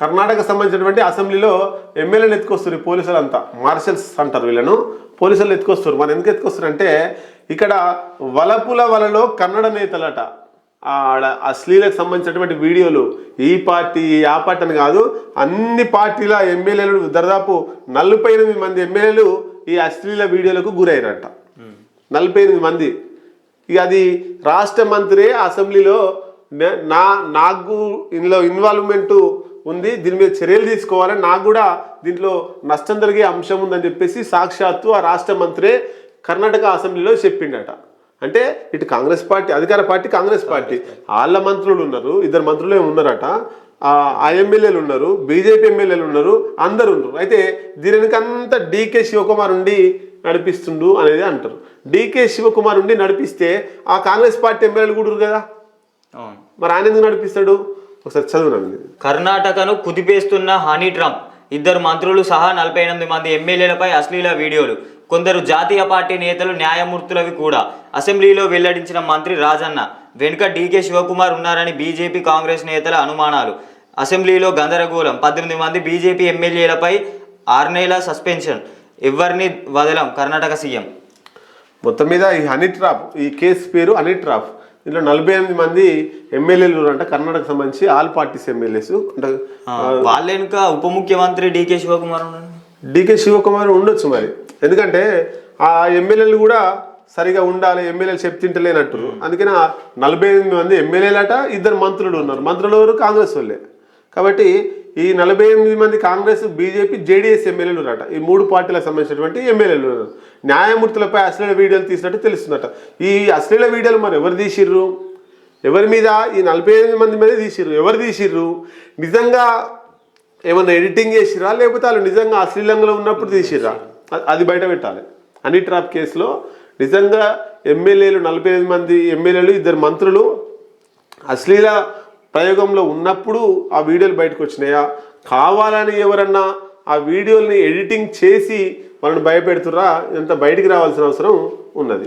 కర్ణాటక సంబంధించినటువంటి అసెంబ్లీలో ఎమ్మెల్యేలు ఎత్తుకొస్తారు ఈ పోలీసులు అంతా మార్షల్స్ అంటారు వీళ్ళను. పోలీసులు ఎత్తుకొస్తారు మరి ఎందుకు ఎత్తుకొస్తారు అంటే ఇక్కడ వలపుల వలలో కన్నడ నేతలట. ఆడ అశ్లీలకు సంబంధించినటువంటి వీడియోలు. ఈ పార్టీ ఆ పార్టీ అని కాదు అన్ని పార్టీల ఎమ్మెల్యేలు దాదాపు నలభై ఎనిమిది మంది ఎమ్మెల్యేలు ఈ అశ్లీల వీడియోలకు గురయ్యారంట నలభై ఎనిమిది మంది. ఇక అది రాష్ట్ర మంత్రి అసెంబ్లీలో నా నాకు ఇందులో ఇన్వాల్వ్మెంట్ ఉంది. దీని మీద చర్యలు తీసుకోవాలని నాకు కూడా దీంట్లో నష్టం జరిగే అంశం ఉందని చెప్పేసి సాక్షాత్తు ఆ రాష్ట్ర మంత్రే కర్ణాటక అసెంబ్లీలో చెప్పిండట. అంటే ఇటు కాంగ్రెస్ పార్టీ అధికార పార్టీ కాంగ్రెస్ పార్టీ. వాళ్ళ మంత్రులు ఉన్నారు ఇద్దరు మంత్రులే ఉన్నారట. ఆ ఎమ్మెల్యేలు ఉన్నారు బీజేపీ ఎమ్మెల్యేలు ఉన్నారు అందరు ఉన్నారు. అయితే దీనికి అంతా డీకే శివకుమార్ ఉండి నడిపిస్తుండు అనేది అంటారు. డీకే శివకుమార్ ఉండి నడిపిస్తే ఆ కాంగ్రెస్ పార్టీ ఎమ్మెల్యేలు కూడా కదా. మరి ఆయన ఎందుకు నడిపిస్తాడు? ఒకసారి కర్ణాటకను కుదిపేస్తున్న హనీ ట్రంప్ ఇద్దరు మంత్రులు సహా నలభై ఎనిమిది మంది ఎమ్మెల్యేలపై అశ్లీల వీడియోలు. కొందరు జాతీయ పార్టీ నేతలు న్యాయమూర్తులవి కూడా. అసెంబ్లీలో వెల్లడించిన మంత్రి రాజన్న వెనుక డీకే శివకుమార్ ఉన్నారని బీజేపీ కాంగ్రెస్ నేతల అనుమానాలు. అసెంబ్లీలో గందరగోళం. పద్దెనిమిది మంది బీజేపీ ఎమ్మెల్యేలపై ఆరు నెలల సస్పెన్షన్. ఎవరిని వదలం కర్ణాటక సీఎం. మొత్తం మీద ఈ హనీ ట్రాప్ ఈ కేసు పేరు హనీ ట్రాప్. దీంట్లో నలభై ఎనిమిది మంది ఎమ్మెల్యేలు ఉన్నారంట కర్ణాటక సంబంధించి ఆల్ పార్టీస్ ఎమ్మెల్యేస్. అంటే వాళ్ళ వెనుక ఉప ముఖ్యమంత్రి డీకే శివకుమార్ డికే శివకుమార్ ఉండొచ్చు మరి. ఎందుకంటే ఆ ఎమ్మెల్యేలు కూడా సరిగా ఉండాలి ఎమ్మెల్యేలు చెప్తింటలేనట్టు అందుకని నలభై ఎనిమిది మంది ఎమ్మెల్యేలట ఇద్దరు మంత్రులు ఉన్నారు. మంత్రులు ఎవరు? కాంగ్రెస్ వాళ్ళే. కాబట్టి ఈ నలభై ఎనిమిది మంది కాంగ్రెస్ బీజేపీ జేడీఎస్ ఎమ్మెల్యేలు ఉన్నట ఈ మూడు పార్టీలకు సంబంధించినటువంటి ఎమ్మెల్యేలు ఉన్నారు. న్యాయమూర్తులపై అశ్లీల వీడియోలు తీసినట్టు తెలుస్తుందట. ఈ అశ్లీల వీడియోలు మరి ఎవరు తీసిర్రు? ఎవరి మీద ఈ నలభై ఎనిమిది మంది మీద తీసిర్రు? ఎవరు తీసిర్రు? నిజంగా ఏమన్నా ఎడిటింగ్ చేసిరా లేకపోతే వాళ్ళు నిజంగా అశ్లీలంగా ఉన్నప్పుడు తీసిర్రా? అది బయట పెట్టాలి. హనీ ట్రాప్ కేసులో నిజంగా ఎమ్మెల్యేలు నలభై ఐదు మంది ఎమ్మెల్యేలు ఇద్దరు మంత్రులు అశ్లీల ప్రయోగంలో ఉన్నప్పుడు ఆ వీడియోలు బయటకు వచ్చినాయా? కావాలని ఎవరన్నా ఆ వీడియోల్ని ఎడిటింగ్ చేసి వాళ్ళని భయపెడుతురా ఇంత బయటికి రావాల్సిన అవసరం ఉన్నది.